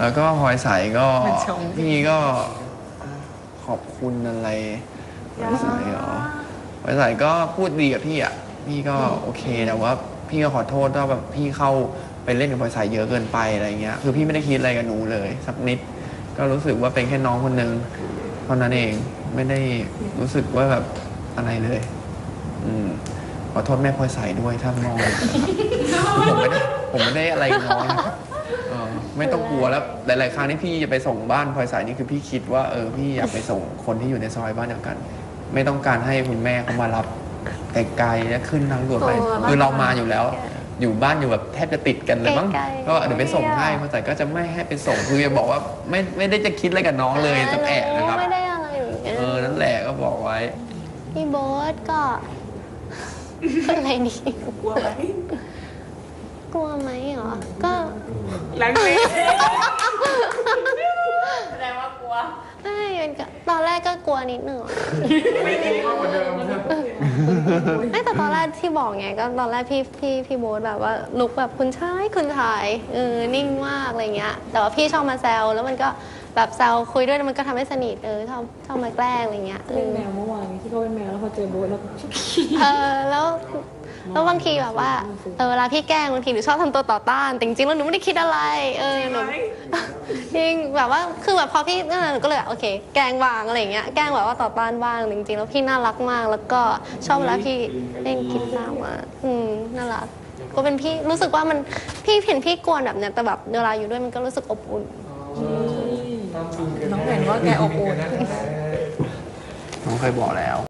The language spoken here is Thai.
แล้วก็พลอยใสก็มันชง พี่ก็ขอบคุณอะไรพลอยใสเหรอพลอยใสก็พูดดีกับพี่อะ พี่ก็โอเคแต่ว่าพี่ก็ขอโทษถ้าแบบพี่เข้าไปเล่นกับพลอยใสเยอะเกินไปอะไรเงี้ย คือพี่ไม่ได้คิดอะไรกับหนูเลยสักนิด ก็รู้สึกว่าเป็นแค่น้องคนหนึ่งเท่านั้นเองไม่ได้รู้สึกว่าแบบอะไรเลย อืมขอโทษแม่พลอยใสด้วยถ้ามอง ผมไม่ได้ผมไม่ได้อะไรกับน้องนะครับเออ ไม่ต้องกลัวแล้วหลาย ๆ ครั้งที่พี่จะไปส่งบ้านพลอยใสนี่คือพี่คิดว่าเออพี่อยากไปส่งคนที่อยู่ในซอยบ้านเดียวกัน ไม่ต้องการให้คุณแม่เขามารับไกลๆและขึ้นทางด่วนไปโอ้คือเรามาอยู่แล้ว อยู่บ้านอยู่แบบแทบจะติดกันเลยมั้งไกลๆก็เดี๋ยวไปส่งให้พลอยใสก็จะไม่ให้ไปส่งคือจะบอกว่าไม่ไม่ได้จะคิดอะไรกับน้องเลยสักแอะนะครับไม่ได้อะไรเหมือนกันเออนั่นแหละก็บอกไว้พี่โบ๊ทก็พูดอะไรดีกลัวไหม กลัวไหมเหรอ ก็ลังเลแสดงว่ากลัวไม่มันก็ตอนแรกก็กลัวนิดหนึ่งอะไม่กลัวกว่าเดิมครับไม่แต่ตอนแรกที่บอกไงก็ตอนแรกพี่พี่พี่โบ๊ทแบบว่าลุกแบบคุณชายคุณชายเออนิ่งมากอะไรเงี้ย แต่ว่าพี่ชอบมาแซวแล้วมันก็แบบแซวคุยด้วยแล้วมันก็ทำให้สนิทเออชอบชอบมาแกล้งอะไรเงี้ยเอเล่นอแมวเมื่อวานที่เขาเป็นแมวแล้วพอเจอโบ๊ทแล้วเออแล้ว แล้วบางทีแบบว่าเออเวลาพี่แกล้งบางทีหนูชอบทำตัวต่อต้านแต่จริงๆแล้วหนูไม่ได้คิดอะไร เออหนูจริงแบบว่าคือแบบพอพี่นั่นนะหนูก็เลยแบบโอเค แกล้งวางอะไรอย่างเงี้ยแกล้งแบบว่าต่อต้านบ้างจริงๆแล้วพี่น่ารักมาก แล้วก็ชอบเวลาพี่เล่นกีตาร์มากอืมน่ารัก ก็เป็นพี่รู้สึกว่ามันพี่เห็นพี่กวนแบบเนี้ยแต่แบบเวลาอยู่ด้วยมันก็รู้สึกอบอุ่น น้องแผ่นว่าแกอบอุ่น น้องเคยบอกแล้ว